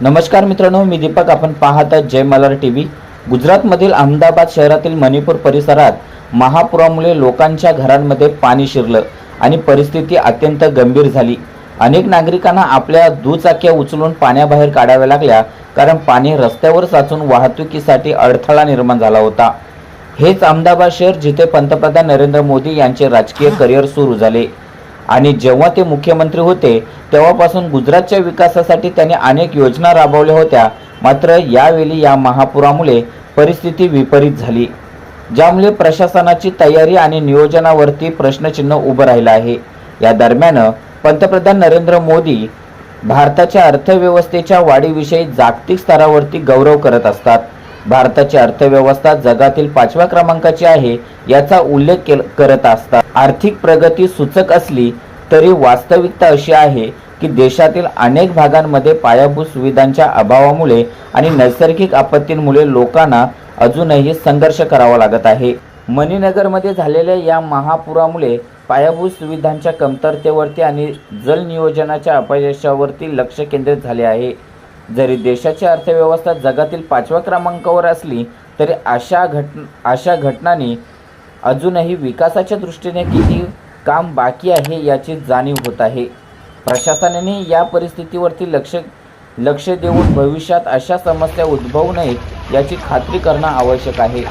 नमस्कार मित्रांनो मी दीपक. आपण पाहत आहात जय मल्हार टी व्ही. गुजरातमधील अहमदाबाद शहरातील मणिपूर परिसरात महापुरामुळे लोकांच्या घरांमध्ये पाणी शिरलं आणि परिस्थिती अत्यंत गंभीर झाली. अनेक नागरिकांना आपल्या दुचाक्या उचलून पाण्याबाहेर काढाव्या लागल्या कारण पाणी रस्त्यावर साचून वाहतुकीसाठी अडथळा निर्माण झाला होता. हेच अहमदाबाद शहर जिथे पंतप्रधान नरेंद्र मोदी यांचे राजकीय करिअर सुरू झाले. आणि जेव्हा ते मुख्यमंत्री होते तेव्हापासून गुजरातच्या विकासासाठी त्यांनी अनेक योजना राबवल्या होत्या. मात्र यावेळी या महापुरामुळे परिस्थिती विपरीत झाली ज्यामुळे प्रशासनाची तयारी आणि नियोजनावरती प्रश्नचिन्ह उभं राहिलं आहे. या दरम्यान पंतप्रधान नरेंद्र मोदी भारताच्या अर्थव्यवस्थेच्या वाढीविषयी जागतिक स्तरावरती गौरव करत असतात. भारताची अर्थव्यवस्था जगातील पाचव्या क्रमांकाची आहे याचा उल्लेख केल करत असतात. आर्थिक प्रगती सूचक असली तरी वास्तविकता अशी आहे की देशातील अनेक भागांमध्ये पायाभूत सुविधांच्या अभावामुळे आणि नैसर्गिक आपत्तींमुळे लोकांना अजूनही संघर्ष करावा लागत आहे. मणिनगरमध्ये झालेल्या या महापुरामुळे पायाभूत सुविधांच्या कमतरतेवरती आणि जल नियोजनाच्या अपयशावरती लक्ष केंद्रित झाले आहे. जरी देशाची अर्थव्यवस्था जगातील पाचव्या क्रमांकावर असली तरी अशा घट अशा घटनांनी अजूनही विकासाच्या दृष्टीने किती काम बाकी आहे याची जाणीव होत आहे. प्रशासनाने या परिस्थितीवरती लक्ष लक्ष देऊन भविष्यात अशा समस्या उद्भवू नयेत याची खात्री करणं आवश्यक आहे.